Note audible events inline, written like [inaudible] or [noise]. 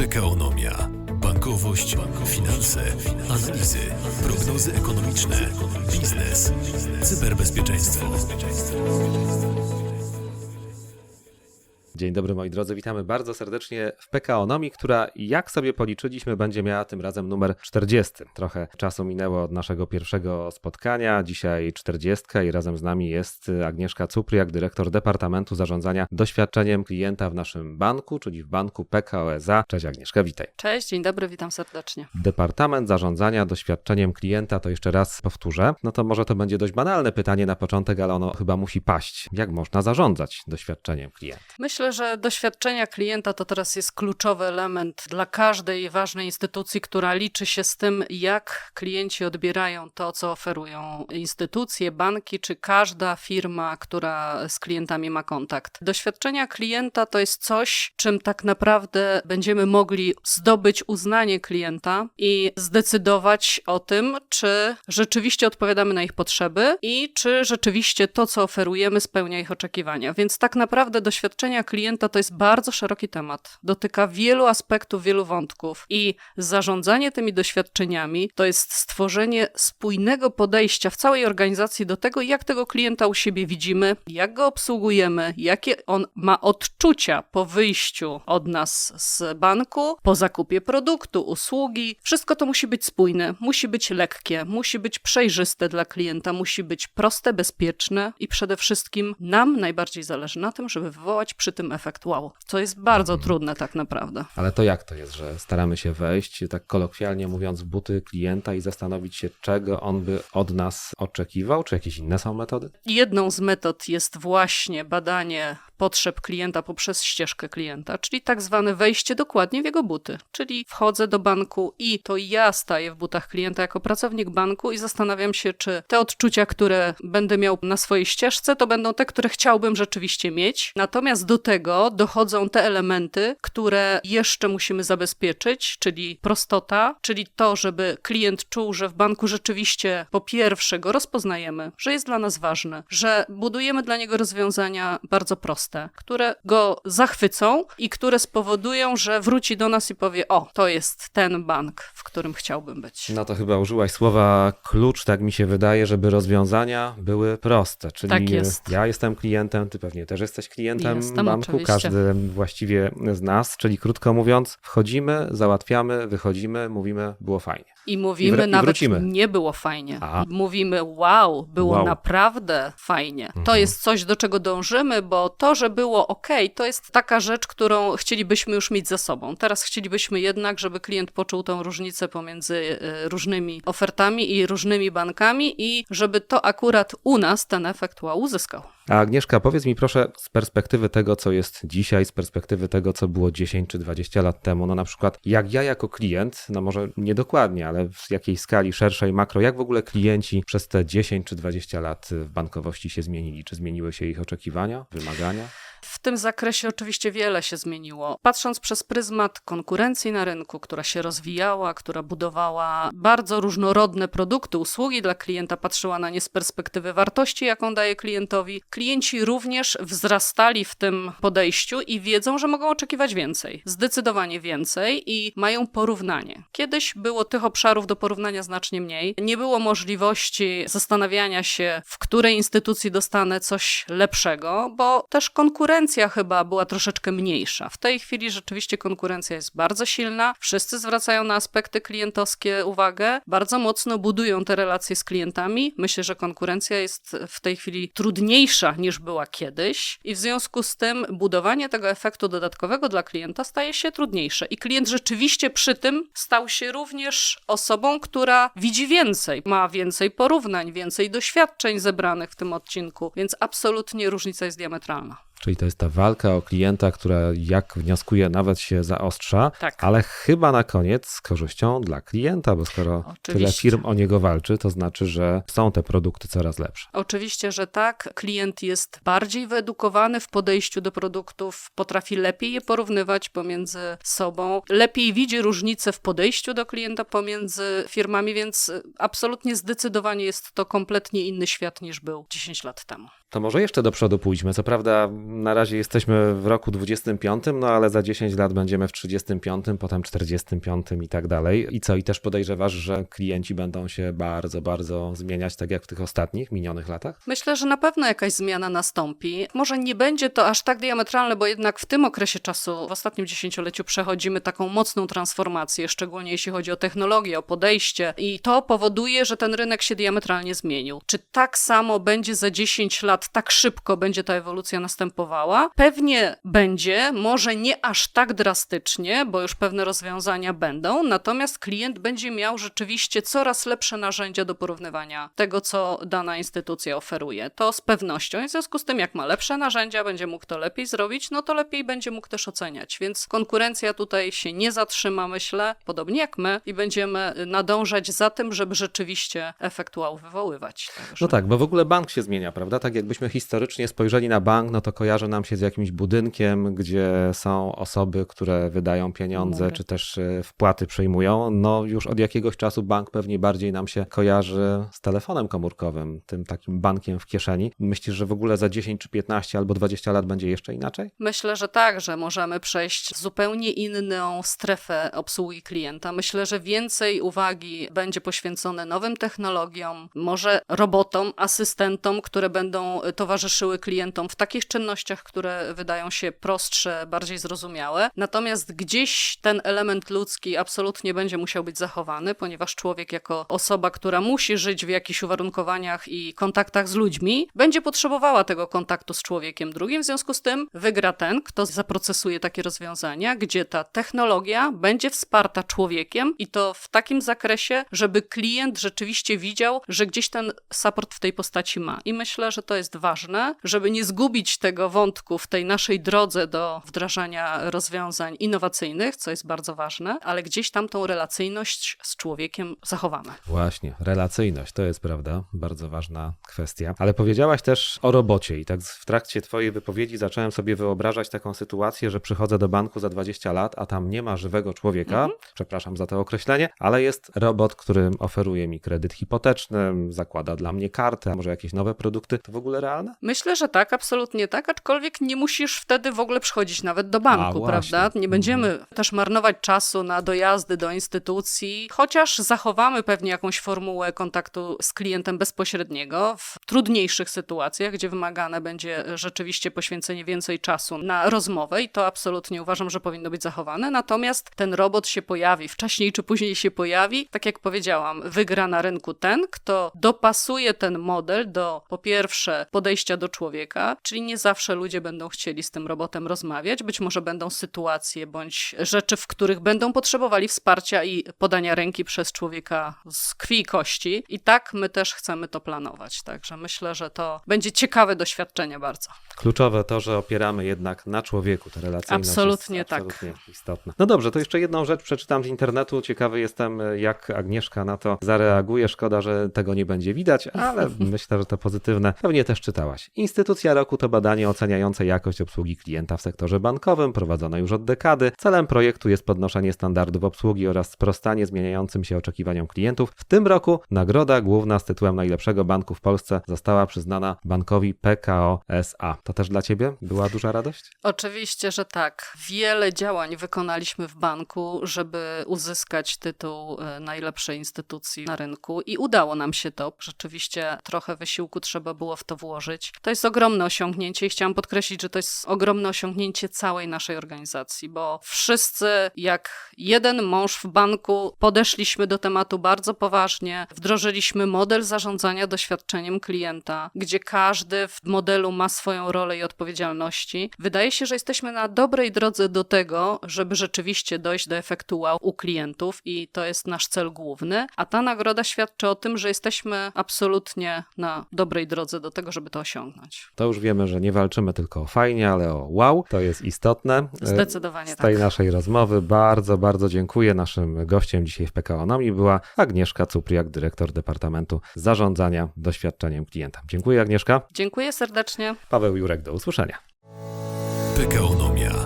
Pekaonomia. Bankowość, finanse, analizy, prognozy ekonomiczne, biznes, cyberbezpieczeństwo. Dzień dobry moi drodzy, witamy bardzo serdecznie w PKOnomii, która jak sobie policzyliśmy będzie miała tym razem numer 40. Trochę czasu minęło od naszego pierwszego spotkania, dzisiaj 40 i razem z nami jest Agnieszka Cupriak, dyrektor Departamentu Zarządzania Doświadczeniem Klienta w naszym banku, czyli w banku PKO SA. Cześć Agnieszka, witaj. Cześć, dzień dobry, witam serdecznie. Departament Zarządzania Doświadczeniem Klienta, to jeszcze raz powtórzę. No to może to będzie dość banalne pytanie na początek, ale ono chyba musi paść. Jak można zarządzać doświadczeniem klienta? Myślę, że doświadczenia klienta to teraz jest kluczowy element dla każdej ważnej instytucji, która liczy się z tym, jak klienci odbierają to, co oferują instytucje, banki czy każda firma, która z klientami ma kontakt. Doświadczenia klienta to jest coś, czym tak naprawdę będziemy mogli zdobyć uznanie klienta i zdecydować o tym, czy rzeczywiście odpowiadamy na ich potrzeby i czy rzeczywiście to, co oferujemy, spełnia ich oczekiwania. Więc tak naprawdę doświadczenia klienta to jest bardzo szeroki temat. Dotyka wielu aspektów, wielu wątków i zarządzanie tymi doświadczeniami to jest stworzenie spójnego podejścia w całej organizacji do tego, jak tego klienta u siebie widzimy, jak go obsługujemy, jakie on ma odczucia po wyjściu od nas z banku, po zakupie produktu, usługi. Wszystko to musi być spójne, musi być lekkie, musi być przejrzyste dla klienta, musi być proste, bezpieczne i przede wszystkim nam najbardziej zależy na tym, żeby wywołać przy tym efekt wow, co jest bardzo trudne tak naprawdę. Ale to jak to jest, że staramy się wejść, tak kolokwialnie mówiąc, w buty klienta i zastanowić się, czego on by od nas oczekiwał? Czy jakieś inne są metody? Jedną z metod jest właśnie badanie potrzeb klienta poprzez ścieżkę klienta, czyli tak zwane wejście dokładnie w jego buty. Czyli wchodzę do banku i to ja staję w butach klienta jako pracownik banku i zastanawiam się, czy te odczucia, które będę miał na swojej ścieżce, to będą te, które chciałbym rzeczywiście mieć. Natomiast do tego dochodzą te elementy, które jeszcze musimy zabezpieczyć, czyli prostota, czyli to, żeby klient czuł, że w banku rzeczywiście po pierwsze go rozpoznajemy, że jest dla nas ważny, że budujemy dla niego rozwiązania bardzo proste, które go zachwycą i które spowodują, że wróci do nas i powie: O, to jest ten bank, w którym chciałbym być. No to chyba użyłaś słowa klucz, tak mi się wydaje, żeby rozwiązania były proste. Czyli Tak jest. ja jestem klientem, ty pewnie też jesteś klientem Jestem, banku, oczywiście. każdy właściwie z nas. Czyli krótko mówiąc, wchodzimy, załatwiamy, wychodzimy, mówimy, było fajnie. I I mówimy wr- i nawet, wrócimy. nie było fajnie. Mówimy, wow, było Wow. naprawdę fajnie. To Mhm. jest coś, do czego dążymy, bo to, że było ok, to jest taka rzecz, którą chcielibyśmy już mieć za sobą. Teraz chcielibyśmy jednak, żeby klient poczuł tą różnicę pomiędzy e, różnymi ofertami i różnymi bankami i żeby to akurat u nas ten efekt wow uzyskał. A Agnieszka, powiedz mi proszę z perspektywy tego, co jest dzisiaj, z perspektywy tego, co było 10 czy 20 lat temu, no na przykład jak ja jako klient, no może niedokładnie, ale w jakiej skali szerszej, makro, jak w ogóle klienci przez te 10 czy 20 lat w bankowości się zmienili? Czy zmieniły się ich oczekiwania, wymagania? W tym zakresie oczywiście wiele się zmieniło. Patrząc przez pryzmat konkurencji na rynku, która się rozwijała, która budowała bardzo różnorodne produkty, usługi dla klienta, patrzyła na nie z perspektywy wartości, jaką daje klientowi, klienci również wzrastali w tym podejściu i wiedzą, że mogą oczekiwać więcej. Zdecydowanie więcej i mają porównanie. Kiedyś było tych obszarów do porównania znacznie mniej. Nie było możliwości zastanawiania się, w której instytucji dostanę coś lepszego, bo też konkurencja chyba była troszeczkę mniejsza. W tej chwili rzeczywiście konkurencja jest bardzo silna. Wszyscy zwracają na aspekty klientowskie uwagę, bardzo mocno budują te relacje z klientami. Myślę, że konkurencja jest w tej chwili trudniejsza niż była kiedyś i w związku z tym budowanie tego efektu dodatkowego dla klienta staje się trudniejsze. I klient rzeczywiście przy tym stał się również osobą, która widzi więcej, ma więcej porównań, więcej doświadczeń zebranych w tym odcinku, więc absolutnie różnica jest diametralna. Czyli to jest ta walka o klienta, która jak wnioskuję nawet się zaostrza, Tak. ale chyba na koniec z korzyścią dla klienta, bo skoro tyle Oczywiście. firm o niego walczy, to znaczy, że są te produkty coraz lepsze. Oczywiście, że tak. Klient jest bardziej wyedukowany w podejściu do produktów, potrafi lepiej je porównywać pomiędzy sobą, lepiej widzi różnice w podejściu do klienta pomiędzy firmami, więc absolutnie zdecydowanie jest to kompletnie inny świat niż był 10 lat temu. To może jeszcze do przodu pójdźmy. Co prawda na razie jesteśmy w roku 25, no ale za 10 lat będziemy w 35, potem 45 i tak dalej. I co? I też podejrzewasz, że klienci będą się bardzo, bardzo zmieniać, tak jak w tych ostatnich, minionych latach? Myślę, że na pewno jakaś zmiana nastąpi. Może nie będzie to aż tak diametralne, bo jednak w tym okresie czasu, w ostatnim dziesięcioleciu, przechodzimy taką mocną transformację, szczególnie jeśli chodzi o technologię, o podejście, i to powoduje, że ten rynek się diametralnie zmienił. Czy tak samo będzie za 10 lat, tak szybko będzie ta ewolucja następowała? Pewnie będzie, może nie aż tak drastycznie, bo już pewne rozwiązania będą, natomiast klient będzie miał rzeczywiście coraz lepsze narzędzia do porównywania tego, co dana instytucja oferuje. To z pewnością. I w związku z tym, jak ma lepsze narzędzia, będzie mógł to lepiej zrobić, no to lepiej będzie mógł też oceniać. Więc konkurencja tutaj się nie zatrzyma, myślę, podobnie jak my, i będziemy nadążać za tym, żeby rzeczywiście efekt wow wywoływać. Także... No tak, bo w ogóle bank się zmienia, prawda? Tak jakbyśmy historycznie spojrzeli na bank, no to kojarzy nam się z jakimś budynkiem, gdzie są osoby, które wydają pieniądze, czy też e, wpłaty przyjmują. No już od jakiegoś czasu bank pewnie bardziej nam się kojarzy z telefonem komórkowym, tym takim bankiem w kieszeni. Myślisz, że w ogóle za 10 czy 15 albo 20 lat będzie jeszcze inaczej? Myślę, że tak, że możemy przejść w zupełnie inną strefę obsługi klienta. Myślę, że więcej uwagi będzie poświęcone nowym technologiom, może robotom, asystentom, które będą towarzyszyły klientom w takich czynnościach, które wydają się prostsze, bardziej zrozumiałe. Natomiast gdzieś ten element ludzki absolutnie będzie musiał być zachowany, ponieważ człowiek jako osoba, która musi żyć w jakichś uwarunkowaniach i kontaktach z ludźmi, będzie potrzebowała tego kontaktu z człowiekiem drugim. W związku z tym wygra ten, kto zaprocesuje takie rozwiązania, gdzie ta technologia będzie wsparta człowiekiem i to w takim zakresie, żeby klient rzeczywiście widział, że gdzieś ten support w tej postaci ma. I myślę, że to jest ważne, żeby nie zgubić tego wątku w tej naszej drodze do wdrażania rozwiązań innowacyjnych, co jest bardzo ważne, ale gdzieś tam tą relacyjność z człowiekiem zachowamy. Właśnie, relacyjność to jest prawda, bardzo ważna kwestia. Ale powiedziałaś też o robocie i tak w trakcie Twojej wypowiedzi zacząłem sobie wyobrażać taką sytuację, że przychodzę do banku za 20 lat, a tam nie ma żywego człowieka, przepraszam za to określenie, ale jest robot, który oferuje mi kredyt hipoteczny, zakłada dla mnie kartę, może jakieś nowe produkty. To w ogóle realne? Myślę, że tak, absolutnie tak, aczkolwiek nie musisz wtedy w ogóle przychodzić nawet do banku, A, prawda? Nie będziemy też marnować czasu na dojazdy do instytucji, chociaż zachowamy pewnie jakąś formułę kontaktu z klientem bezpośredniego w trudniejszych sytuacjach, gdzie wymagane będzie rzeczywiście poświęcenie więcej czasu na rozmowę i to absolutnie uważam, że powinno być zachowane. Natomiast ten robot się pojawi, wcześniej czy później się pojawi. Tak jak powiedziałam, wygra na rynku ten, kto dopasuje ten model do po pierwsze podejścia do człowieka, czyli nie zawsze ludzie będą chcieli z tym robotem rozmawiać. Być może będą sytuacje bądź rzeczy, w których będą potrzebowali wsparcia i podania ręki przez człowieka z krwi i kości. I tak my też chcemy to planować. Także myślę, że to będzie ciekawe doświadczenie bardzo. Kluczowe to, że opieramy jednak na człowieku. Ta relacyjność Absolutnie jest tak. absolutnie istotna. No dobrze, to jeszcze jedną rzecz przeczytam z internetu. Ciekawy jestem, jak Agnieszka na to zareaguje. Szkoda, że tego nie będzie widać, ale [laughs] myślę, że to pozytywne. Pewnie też czytałaś. Instytucja roku to badanie oceniające jakość obsługi klienta w sektorze bankowym, prowadzone już od dekady. Celem projektu jest podnoszenie standardów obsługi oraz sprostanie zmieniającym się oczekiwaniom klientów. W tym roku nagroda główna z tytułem najlepszego banku w Polsce została przyznana bankowi PKO SA. To też dla Ciebie była duża radość? Oczywiście, że tak. Wiele działań wykonaliśmy w banku, żeby uzyskać tytuł e, najlepszej instytucji na rynku i udało nam się to. Rzeczywiście trochę wysiłku trzeba było w to włożyć. To jest ogromne osiągnięcie i chciałam podkreślić, że to jest ogromne osiągnięcie całej naszej organizacji, bo wszyscy jak jeden mąż w banku podeszliśmy do tematu bardzo poważnie, wdrożyliśmy model zarządzania doświadczeniem klienta, gdzie każdy w modelu ma swoją rolę i odpowiedzialności. Wydaje się, że jesteśmy na dobrej drodze do tego, żeby rzeczywiście dojść do efektu wow u klientów i to jest nasz cel główny, a ta nagroda świadczy o tym, że jesteśmy absolutnie na dobrej drodze do tego, żeby to osiągnąć. To już wiemy, że nie walczymy tylko o fajnie, ale o wow. To jest istotne. Zdecydowanie Z tej tak. naszej rozmowy bardzo, bardzo dziękuję. Naszym gościem dzisiaj w PKO Nomi była Agnieszka Cupriak, dyrektor Departamentu Zarządzania Doświadczeniem Klienta. Dziękuję Agnieszka. Dziękuję serdecznie. Paweł Jurek, do usłyszenia. Pekaonomia.